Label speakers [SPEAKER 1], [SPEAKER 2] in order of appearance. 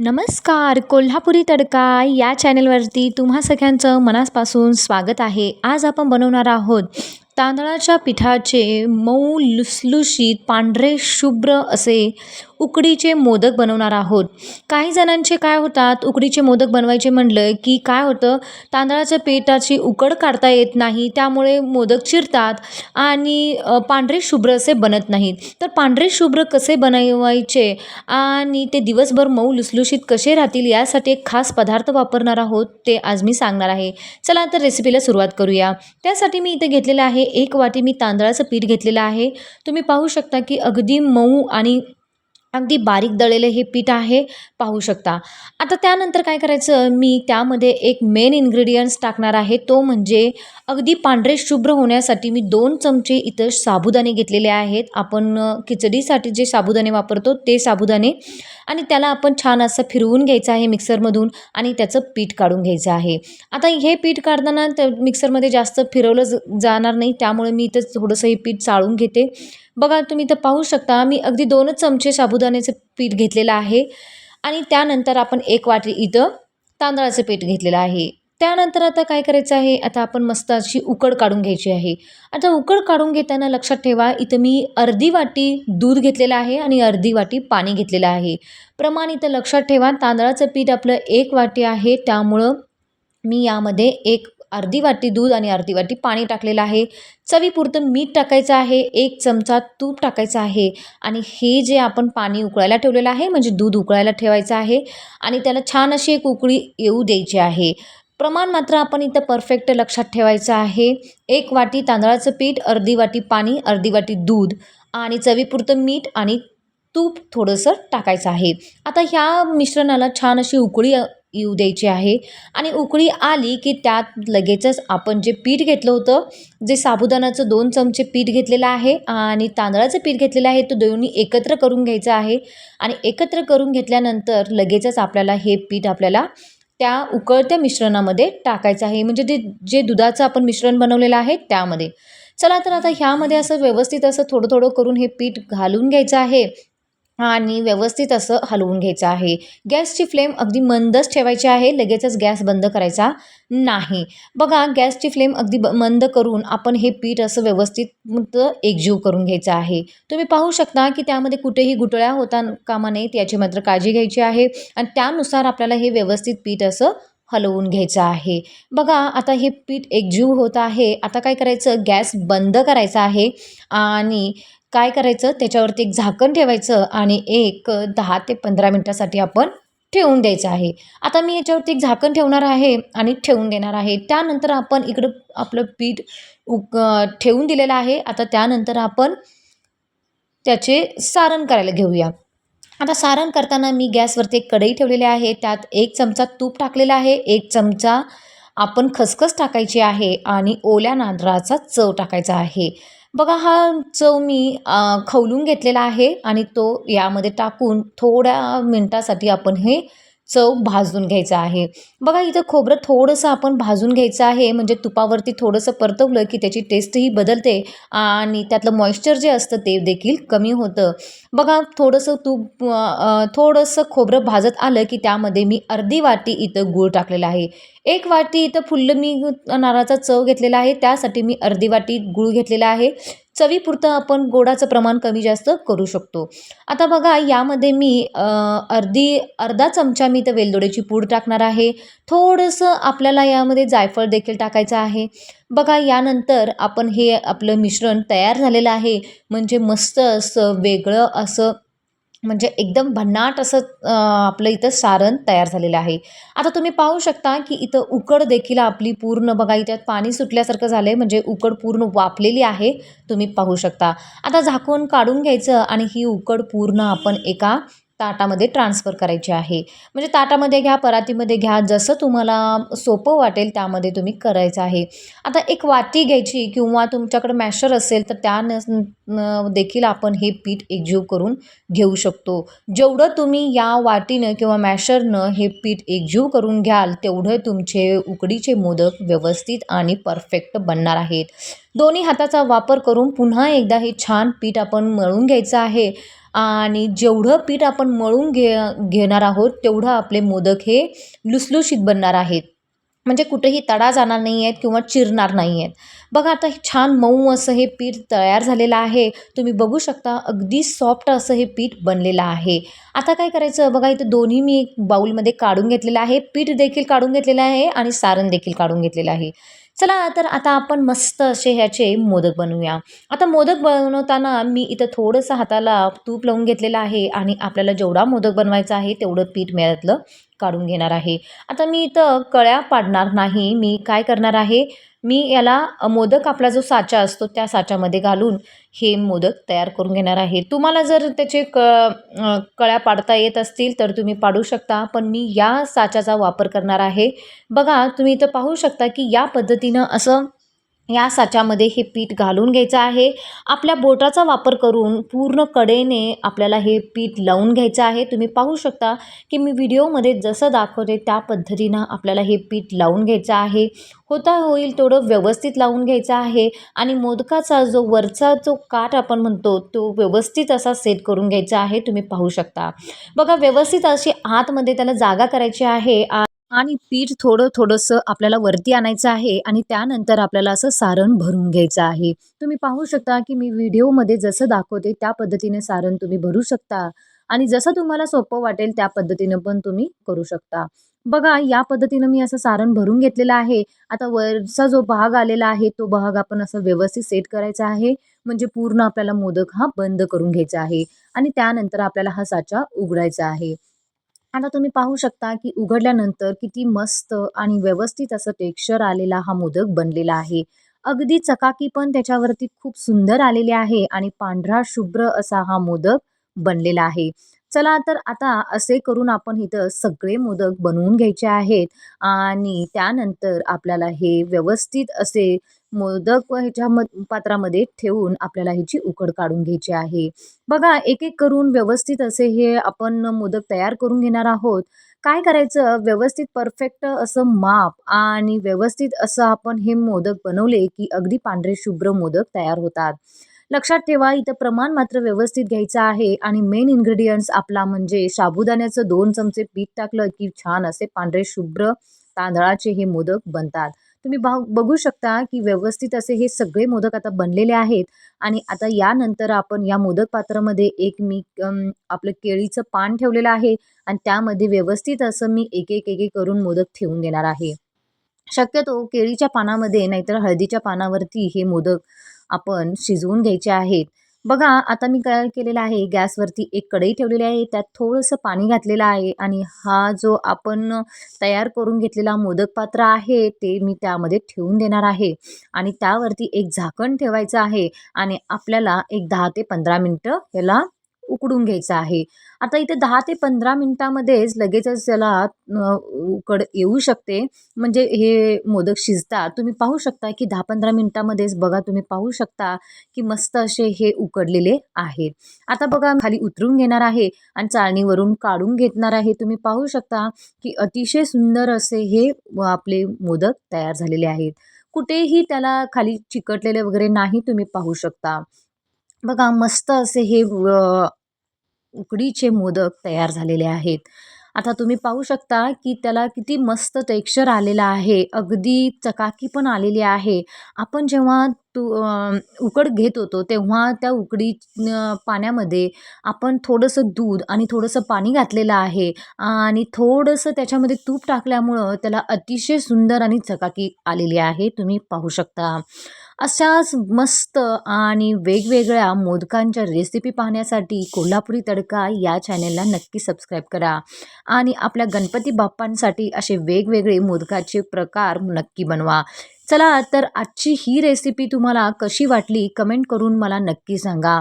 [SPEAKER 1] नमस्कार कोल्हापुरी तडका या चॅनलवरती तुम्हा सगळ्यांचं मनापासून स्वागत आहे. आज आपण बनवणार आहोत तांदळाच्या पिठाचे मऊ लुसलुशीत पांढरे शुभ्र असे उकडीचे मोदक बनवणार आहोत. काही जणांचे काय होतात उकडीचे मोदक बनवायचे म्हणलं की काय होतं तांदळाच्या पिठाची उकड काढता येत नाही त्यामुळे मोदक चिरतात आणि पांढरे शुभ्र असे बनत नाहीत. तर पांढरे शुभ्र कसे बनवायचे आणि ते दिवसभर मऊ लुसलुशीत कसे राहतील यासाठी एक खास पदार्थ वापरणार आहोत ते आज मी सांगणार आहे. चला तर रेसिपीला सुरुवात करूया. त्यासाठी मी इथे घेतलेलं आहे एक वाटी मी तांदळाचं पीठ घेतलेलं आहे. तुम्ही पाहू शकता की अगदी मऊ आणि अगदी बारीक दळलेलं हे पीठ आहे पाहू शकता. आता त्यानंतर काय करायचं? मी त्यामध्ये एक मेन इन्ग्रेडियंट्स टाकणार आहे. तो म्हणजे अगदी पांढरे शुभ्र होण्यासाठी मी दोन चमचे इथं साबुदाणे घेतलेले आहेत. आपण खिचडीसाठी जे साबुदाणे वापरतो ते साबुदाणे. आणि त्याला आपण छान असं फिरवून घ्यायचं आहे मिक्सरमधून आणि त्याचं पीठ काढून घ्यायचं आहे. आता हे पीठ काढताना त्या मिक्सरमध्ये जास्त फिरवलं जाणार नाही. त्यामुळे मी इथं थोडंसं हे पीठ चाळून घेते. बघा तुम्ही इथं पाहू शकता मी अगदी दोनच चमचे साबुदाण्याचं पीठ घेतलेलं आहे आणि त्यानंतर आपण एक वाटी इथं तांदळाचं पीठ घेतलेलं आहे. त्यानंतर आता काय करायचं आहे? आता आपण मस्त अशी उकड काढून घ्यायची आहे. आता उकड काढून घेताना लक्षात ठेवा इथं मी अर्धी वाटी दूध घेतलेलं आहे आणि अर्धी वाटी पाणी घेतलेलं आहे. प्रमाण इथं लक्षात ठेवा तांदळाचं पीठ आपलं एक वाटी आहे त्यामुळं मी यामध्ये एक अर्धी वाटी दूध आणि अर्धी वाटी पाणी टाकलेलं आहे. चवीपुरतं मीठ टाकायचं आहे. एक चमचा तूप टाकायचं आहे. आणि हे जे आपण पाणी उकळायला ठेवलेलं आहे म्हणजे दूध उकळायला ठेवायचं आहे आणि त्याला छान अशी एक उकळी येऊ द्यायची आहे. प्रमाण मात्र आपण इथं परफेक्ट लक्षात ठेवायचं आहे. एक वाटी तांदळाचं पीठ अर्धी वाटी पाणी अर्धी वाटी दूध आणि चवीपुरतं मीठ आणि तूप थोडंसं टाकायचं आहे. आता ह्या मिश्रणाला छान अशी उकळी येऊ द्यायची आहे. आणि उकळी आली की त्यात लगेचच आपण जे पीठ घेतलं होतं जे साबुदाणाचं दोन चमचे पीठ घेतलेलं आहे आणि तांदळाचं पीठ घेतलेलं आहे तो दोन्ही एकत्र करून घ्यायचं आहे. आणि एकत्र करून घेतल्यानंतर लगेचच आपल्याला हे पीठ आपल्याला त्या उकळत्या मिश्रणामध्ये टाकायचं आहे. म्हणजे ते जे दुधाचं आपण मिश्रण बनवलेलं आहे त्यामध्ये. चला तर आता ह्यामध्ये असं व्यवस्थित असं थोडं थोडं करून हे पीठ घालून घ्यायचं आहे. आणि व्यवस्थित असं हलवून घ्यायचं आहे. गॅसची फ्लेम अगदी मंदच ठेवायची आहे. लगेचच गॅस बंद करायचा नाही. बघा गॅसची फ्लेम अगदी ब मंद करून आपण हे पीठ असं व्यवस्थित एकजीव करून घ्यायचं आहे. तुम्ही पाहू शकता की त्यामध्ये कुठेही गुटळ्या होता कामा नयेत याची मात्र काळजी घ्यायची आहे आणि त्यानुसार आपल्याला हे व्यवस्थित पीठ असं हलवून घ्यायचं आहे. बघा आता हे पीठ एकजीव होत आहे. आता काय करायचं? गॅस बंद करायचा आहे आणि काय करायचं? त्याच्यावरती एक झाकण ठेवायचं आणि एक दहा ते पंधरा मिनटासाठी आपण ठेवून द्यायचं आहे. आता मी याच्यावरती एक झाकण ठेवणार आहे आणि ठेवून देणार आहे. त्यानंतर आपण इकडं आपलं पीठ उक ठेवून दिलेलं आहे. आता त्यानंतर आपण त्याचे सारण करायला घेऊया. आता सारण करताना मी गॅसवरती एक कढई ठेवलेली आहे. त्यात एक चमचा तूप टाकलेला आहे. एक चमचा आपण खसखस टाकायची आहे आणि ओल्या नांदराचा चव टाकायचा आहे. बघा हा चव मी खवलून घेतलेला आहे आणि तो यामध्ये टाकून थोड्या मिनटासाठी आपण हे चव भाजून घ्यायचं आहे. बघा इथं खोबरं थोडंसं आपण भाजून घ्यायचं आहे. म्हणजे तुपावरती थोडंसं परतवलं की त्याची टेस्टही बदलते आणि त्यातलं मॉइश्चर जे असतं ते देखील कमी होतं. बघा थोडंसं तूप थोडंसं खोबरं भाजत आलं की त्यामध्ये मी अर्धी वाटी इथं गूळ टाकलेला आहे. एक वाटी इथं फुल्ल मी नारळाचा चव घेतलेला आहे. त्यासाठी मी अर्धी वाटी गूळ घेतलेला आहे. चवीपुरतं आपण गोडाचं प्रमाण कमी जास्त करू शकतो. आता बघा यामध्ये मी अर्धी अर्धा चमचा मी तर वेलदोड्याची पूड टाकणार आहे. थोडंसं आपल्याला यामध्ये जायफळ देखील टाकायचं आहे. बघा यानंतर आपण हे आपलं मिश्रण तयार झालेलं आहे. म्हणजे मस्त असं वेगळं असं म्हणजे एकदम भन्नाट असं आपलं इथं सारण तयार झालेलं आहे. आता तुम्ही पाहू शकता की इथं उकड देखील आपली पूर्ण बघा इथ्यात पाणी सुटल्यासारखं झालं आहे म्हणजे उकड पूर्ण वापलेली आहे तुम्ही पाहू शकता. आता झाकून काढून घ्यायचं आणि ही उकड पूर्ण आपण एका ताटामध्ये ट्रान्सफर करायची आहे. म्हणजे ताटामध्ये घ्या परातीमध्ये घ्या जसं तुम्हाला सोपं वाटेल त्यामध्ये तुम्ही करायचं आहे. आता एक वाटी घ्यायची किंवा तुमच्याकडे मॅशर असेल तर त्या देखील आपण हे पीठ एकजीव करून घेऊ शकतो. जेवढं तुम्ही या वाटीनं किंवा मॅशरनं हे पीठ एकजीव करून घ्याल तेवढं तुमचे उकडीचे मोदक व्यवस्थित आणि परफेक्ट बनणार आहेत. दोन्ही हाताचा वापर करून पुन्हा एकदा हे छान पीठ आपण मळून घ्यायचं आहे. आणि जेवढं पीठ आपण मळून घे घेणार आहोत तेवढं आपले मोदक हे लुसलुशीत बनणार आहेत. म्हणजे कुठेही तडा जाणार नाही आहेत किंवा चिरणार नाही आहेत. बघा आता हे छान मऊ असं हे पीठ तयार झालेलं आहे. तुम्ही बघू शकता अगदी सॉफ्ट असं हे पीठ बनलेलं आहे. आता काय करायचं? बघा इथं दोन्ही मी एक बाऊलमध्ये काढून घेतलेलं आहे. पीठ देखील काढून घेतलेलं आहे आणि सारण देखील काढून घेतलेलं आहे. चला तर आता आपण मस्त असे ह्याचे मोदक बनवूया. आता मोदक बनवताना मी इथं थोडंसं हाताला तूप लावून घेतलेलं आहे आणि आपल्याला जेवढा मोदक बनवायचा आहे तेवढं पीठ मिळतलं काढून घेणार आहे. आता मी इथं कळ्या पाडणार नाही मी काय करणार आहे? मी याला मोदक आपला जो साचा असतो त्या साच्यामध्ये घालून हे मोदक तयार करून घेणार आहे. तुम्हाला जर त्याचे क कळ्या पाडता येत असतील तर तुम्ही पाडू शकता पण मी या साच्याचा वापर करणार आहे. बघा तुम्ही इथं पाहू शकता की या पद्धतीनं असं या साच्यामध्ये हे पीठ घालून घ्यायचं आहे. आपल्या बोटाचा वापर करून पूर्ण कडेने आपल्याला हे पीठ लावून घ्यायचं आहे. तुम्ही पाहू शकता की मी व्हिडिओमध्ये जसं दाखवते त्या पद्धतीनं आपल्याला हे पीठ लावून घ्यायचं आहे. होता होईल थोडं व्यवस्थित लावून घ्यायचं आहे आणि मोदकाचा जो वरचा जो काठ आपण म्हणतो तो व्यवस्थित असा सेट करून घ्यायचा आहे. तुम्ही पाहू शकता. बघा व्यवस्थित अशी आतमध्ये त्याला जागा करायची आहे. आणि पीठ थोडं थोडंसं आपल्याला वरती आणायचं आहे आणि त्यानंतर आपल्याला असं सारण भरून घ्यायचं आहे. तुम्ही पाहू शकता की मी व्हिडिओमध्ये जसं दाखवते त्या पद्धतीने सारण तुम्ही भरू शकता आणि जसं तुम्हाला सोपं वाटेल त्या पद्धतीनं पण तुम्ही करू शकता. बघा या पद्धतीनं मी असं सारण भरून घेतलेलं आहे. आता वरचा जो भाग आलेला आहे तो भाग आपण असं व्यवस्थित सेट करायचा आहे. म्हणजे पूर्ण आपल्याला मोदक हा बंद करून घ्यायचा आहे आणि त्यानंतर आपल्याला हा साचा उघडायचा आहे. आता तुम्ही पाहू शकता की उघडल्यानंतर किती मस्त आणि व्यवस्थित असं टेक्स्चर आलेला हा मोदक बनलेला आहे. अगदी चकाकी पण त्याच्यावरती खूप सुंदर आलेले आहे आणि पांढरा शुभ्र असा हा मोदक बनलेला आहे. चला तर आता असे करून आपण इथं सगळे मोदक बनवून घ्यायचे आहेत. आणि त्यानंतर आपल्याला हे व्यवस्थित असे मोदक ह्याच्या म पात्रामध्ये ठेवून आपल्याला ह्याची उकड काढून घ्यायची आहे. बघा एक एक करून व्यवस्थित असे हे आपण मोदक तयार करून घेणार आहोत. काय करायचं? व्यवस्थित परफेक्ट असं माप आणि व्यवस्थित असं आपण हे मोदक बनवले की अगदी पांढरे शुभ्र मोदक तयार होतात. लक्षात ठेवा इथं प्रमाण मात्र व्यवस्थित घ्यायचं आहे आणि मेन इन्ग्रेडियंट्स आपला म्हणजे साबुदाण्याचं दोन चमचे पीठ टाकलं की छान असे पांढरे शुभ्र तांदळाचे हे मोदक बनतात. तुम्ही बघू शकता की व्यवस्थित असे हे सगळे मोदक आता बनलेले आहेत आणि आता यानंतर आपण या मोदक पात्रामध्ये एक मी आपलं केळीचं पान ठेवलेलं आहे आणि त्यामध्ये व्यवस्थित असं मी एक एक एक करून मोदक ठेवून देणार आहे. शक्यतो केळीच्या पानामध्ये नाहीतर हळदीच्या पानावरती हे मोदक आपण शिजवून घ्यायचे आहेत. बघा आता मी काय केलेलं आहे. गॅसवरती एक कढई ठेवलेली आहे. त्यात थोडंसं पाणी घातलेलं आहे आणि हा जो आपण तयार करून घेतलेला मोदक पात्र आहे ते मी त्यामध्ये ठेवून देणार आहे. आणि त्यावरती एक झाकण ठेवायचं आहे आणि आपल्याला एक दहा ते पंधरा मिनटं याला उकडून घ्यायचं आहे. आता इथे दहा ते पंधरा मिनटामध्येच लगेचच त्याला उकड येऊ शकते. म्हणजे हे मोदक शिजतात तुम्ही पाहू शकता की दहा पंधरा मिनटामध्येच बघा तुम्ही पाहू शकता की मस्त असे हे उकडलेले आहेत आता बघा खाली उतरून घेणार आहे आणि चाळणीवरून काढून घेणार आहे. तुम्ही पाहू शकता की अतिशय सुंदर असे हे आपले मोदक तयार झालेले आहेत. कुठेही त्याला खाली चिकटलेले वगैरे नाही तुम्ही पाहू शकता. बघा मस्त असे हे उकडीचे मोदक तयार झालेले आहेत. आता तुम्ही पाहू शकता की त्याला किती मस्त टेक्स्चर आलेलं आहे. अगदी चकाकी पण आलेली आहे. आपण जेव्हा तू उकड घेत होतो तेव्हा त्या उकडी पाण्यामध्ये आपण थोडंसं दूध आणि थोडंसं पाणी घातलेलं आहे आणि थोडंसं त्याच्यामध्ये तूप टाकल्यामुळं त्याला अतिशय सुंदर आणि चकाकी आलेली आहे. तुम्ही पाहू शकता. अशाच मस्त आणि वेगवेगळ्या मोदकांच्या रेसिपी पाहण्यासाठी कोल्हापुरी तडका या चॅनेलला नक्की सबस्क्राईब करा. आणि आपल्या गणपती बाप्पांसाठी असे वेगवेगळे मोदकाचे प्रकार नक्की बनवा. चला तर आजची ही रेसिपी तुम्हाला कशी वाटली कमेंट करून मला नक्की सांगा.